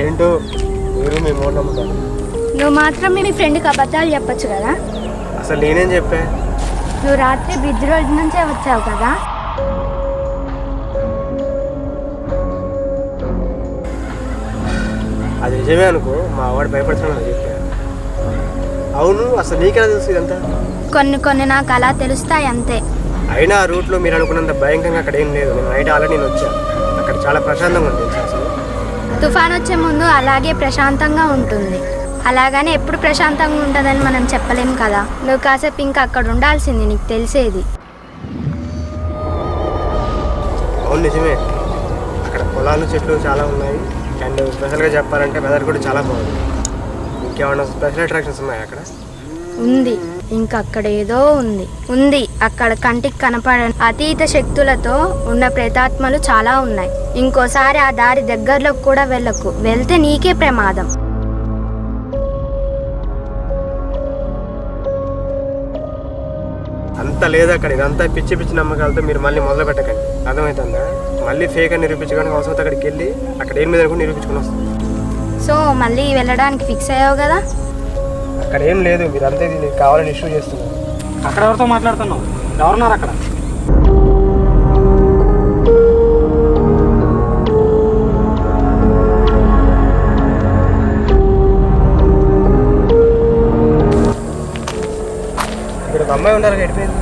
ఏంటో మీరు మీ మూడు నమ్ముతారు. నువ్వు మాత్రం మీ ఫ్రెండ్కి అబద్ధాలు చెప్పొచ్చు కదా? అసలు నేనేం చెప్పా? నువ్వు రాత్రి బ్రిడ్జ్ రోడ్ నుంచే వచ్చావు కదా? అది నిజమే అనుకో మా వాడు భయపడుతున్నాడు చెప్పా. అవును అసలు నీకెలా తెలుసు ఇదంతా? కొన్ని కొన్ని నాకు అలా తెలుస్తాయి అంతే. అయినా ఆ రూట్లో మీరు అనుకున్నంత భయంకరంగా అక్కడ ఏం లేదు. నేను నైట్ ఆల్రెడీ నేను వచ్చాను అక్కడ చాలా ప్రశాంతంగా అసలు తుఫాన్ వచ్చే ముందు అలాగే ప్రశాంతంగా ఉంటుంది. అలాగని ఎప్పుడు ప్రశాంతంగా ఉంటుందని మనం చెప్పలేం కదా. నువ్వు కాసేపు ఇంకా అక్కడ ఉండాల్సింది నీకు తెలిసేది. అవును నిజమే. అక్కడ పొలాలు చెట్లు చాలా ఉన్నాయి. అండ్ స్పెషల్గా చెప్పాలంటే వెదర్ కూడా చాలా బాగుంది. ఇంకేమైనా స్పెషల్ అట్రాక్షన్స్ ఉన్నాయా అక్కడ? ఉంది. ఇంకా అక్కడ ఏదో ఉంది. ఉంది. అక్కడ కంటికి కనపడని అతీత శక్తులతో ఉన్న ప్రేతాత్మలు చాలా ఉన్నాయి. ఇంకోసారి ఆ దారి దగ్గరలోకి కూడా వెళ్ళకు. వెళ్తే నీకే ప్రమాదం. అంత లేదు అక్కడ ఇదంతా పిచ్చి పిచ్చి నమ్మకాలతో మీరు మళ్ళీ మొదలు పెట్టకండి అర్థమవుతుందా మళ్ళీ ఫేక్ అని నిరూపించుకోవడానికి అవసరం అక్కడికి వెళ్ళి అక్కడ ఏం మీద కూడా నిరూపించుకుని వస్తాం. సో మళ్ళీ వెళ్ళడానికి ఫిక్స్ అయ్యావు కదా? అక్కడ ఏం లేదు మీరు అంతే దీనికి కావాలని ఇష్యూ చేస్తున్నారు. అక్కడ ఎవరితో మాట్లాడుతున్నావు? ఎవరున్నారు అక్కడ? ఇక్కడ ఒక అమ్మాయి ఉన్నారు గడిపోయింది